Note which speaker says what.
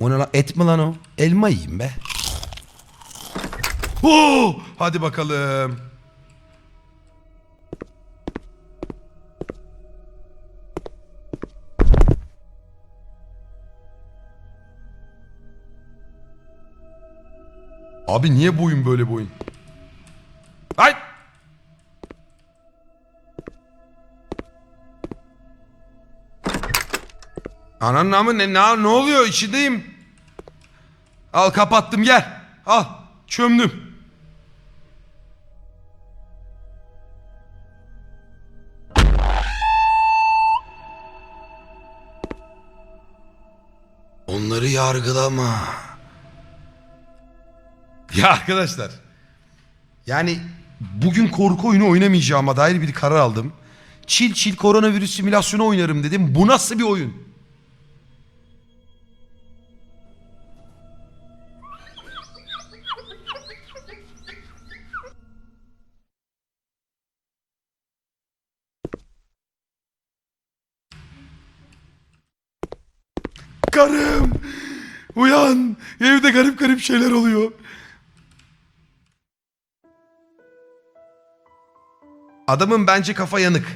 Speaker 1: O ne lan? Et mi lan o? Elma yiyeyim be. Oo, hadi bakalım. Abi niye boyun böyle boyun? Ay! Ananın amı ne, ne, ne oluyor içindeyim. Al kapattım gel. Al çömdüm. Onları yargılama. Ya arkadaşlar. Yani bugün korku oyunu oynamayacağıma dair bir karar aldım. Çil çil koronavirüs simülasyonu oynarım dedim. Bu nasıl bir oyun? Karım! Uyan! Evde garip garip şeyler oluyor. Adamın bence kafa yanık.